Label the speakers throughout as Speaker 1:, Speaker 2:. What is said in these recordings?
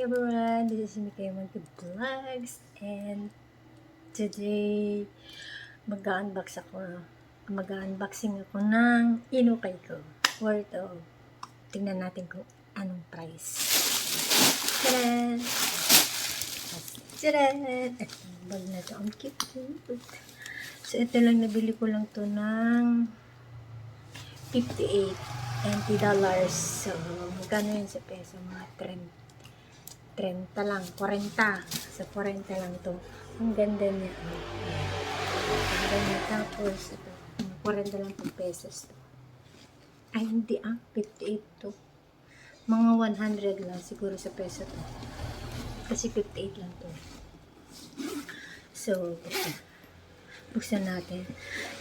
Speaker 1: everyone, this is Mikay Monkey Vlogs and today mag-unbox ako mag-unboxing ako ng inukay ko worth of tingnan natin kung anong price! Tadaan! Ito yung bag na to, ang cute cute so ito lang nabili ko lang to ng 58 20 dollars. So, magkano yun sa peso? Mga 30, 30 lang, 40. Sa 40 lang to. Ang ganda niya. Ang ganda Tapos, ito, mga 40 lang itong pesos to. Ay, hindi ah. 58 to. Mga 100 lang siguro sa peso to. Kasi 58 lang to. So. Buksan natin.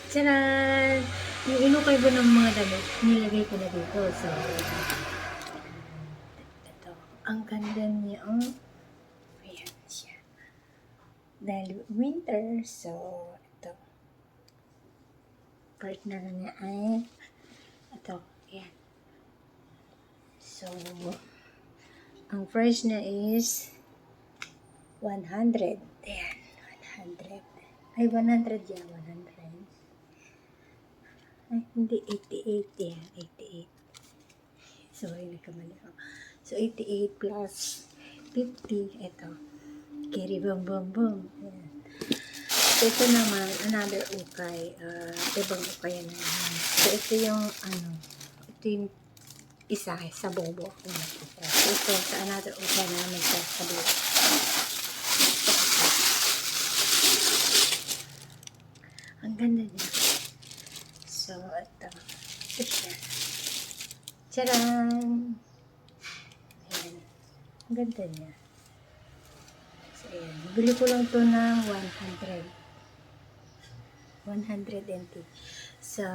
Speaker 1: Tcharan! Yung inukay ko ng mga damit, nilagay ko na dito. So. Ang ganda niya. Oh. Ayan siya. Dahil winter, so, ito. Partner niya ay, ito. Ayan. So, ang price niya is 100. Ayan, 100. Ay, 100 yan, 100. Ay, hindi, 88 yan, 88. Sorry, nagkamali ako. So, 88 plus 50, ito. Carry boom, boom, boom. Ayan. So, ito naman, another ukay. Uh, ibang ukay na naman. So, ito yung, ano, ito yung isa, sa bobo ako. So, ito, sa another ukay naman sa kabila. Ang ganda niya. So, ito. Siya. Charan! Ayan. Ang ganda niya. So, ayan. Bili ko lang to ng 100. 120. Sa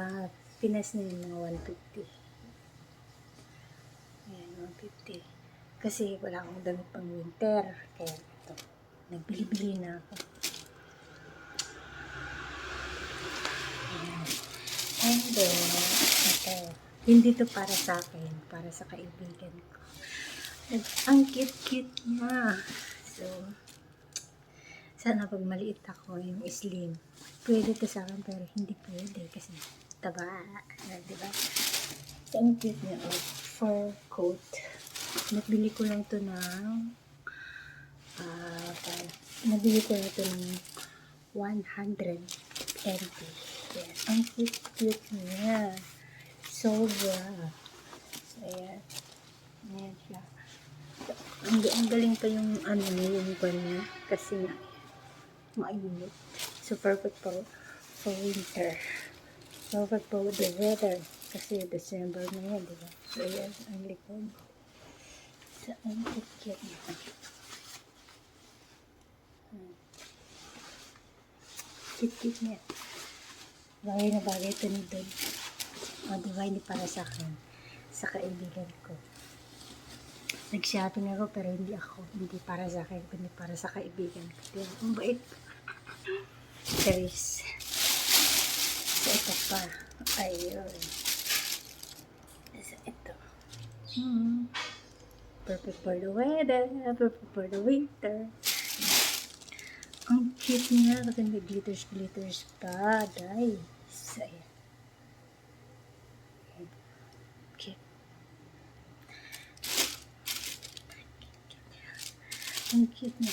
Speaker 1: Pinas na yun, mga 150. Ayan, 150. Kasi wala akong damit pang winter. Kaya ito. Nagbili-bili na ako. And then, ito. Hindi to para sa akin, para sa kaibigan ko. And, ang cute-cute niya. So, sana pag maliit ako, yung slim, pwede to sa akin, pero hindi pwede kasi taba. ah, Di ba? So, ang cute niya. Oh, fur coat. Nabili ko lang to ng ah, uh, nabili ko na to ng 120. Yan. Ang cute-cute niya. Sobra. So, ayan. Ayan siya. So, ang, galing pa yung ano niya, yung kwan niya. Kasi nga, mainit. So, perfect po for winter. Perfect po with the weather. Kasi December na yan, di ba? So, ayan, ang likod. So, ang cute niya. Cute-cute niya. Bagay na bagay ito ni Don. O, di ba, hindi para sa akin. Sa kaibigan ko. Nag-shopping ako, pero hindi ako. Hindi para sa akin, kundi para sa kaibigan ko. Ba? Ang bait. Charis. So, ito pa. Ayun. So, ito. Hmm. Perfect for the weather. Perfect for the winter. Ang cute niya kasi may glitters glitters pa. Guys. Ayan. Cute. Ang cute niya.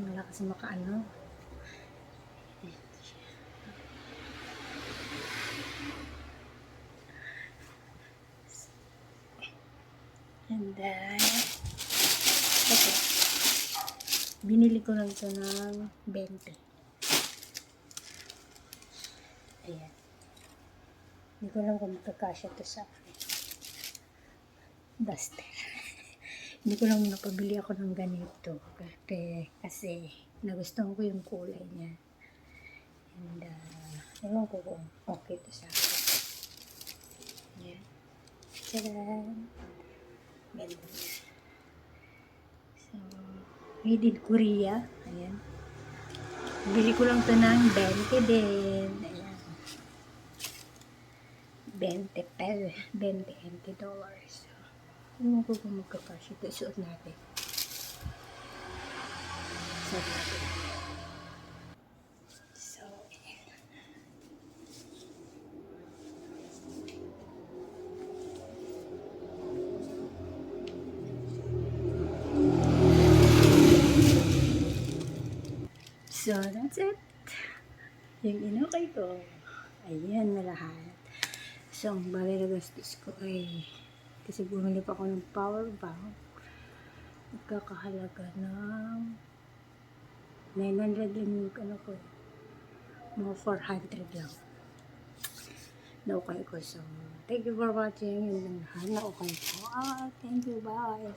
Speaker 1: Wala kasi makaano. And then, ito. Binili ko lang ito ng 20. Ayan. Hindi ko lang kung magkakasya ito sa akin. Duster. Hindi ko lang napabili ako ng ganito. Kasi, kasi nagustuhan ko yung kulay niya. And, uh, ewan ko kung okay ito sa akin. Yan. Tadaan! So, Made in Korea. Ayan. Bili ko lang to ng 20 din. Ayan. 20 pel. 20, 20 dollars. Ewan ko kung magkakasya ito. Suot natin. Suot natin. So, that's it. Yung inukay ko. Ayan na lahat. So, ang bali na gastos ko ay kasi bumili pa ako ng power bank. Nagkakahalaga ng 900 din yung ano ko. eh. Mga 400 lang. Naukay ko. So, thank you for watching. Yung lahat na ukay ko. Ah, thank you. Bye.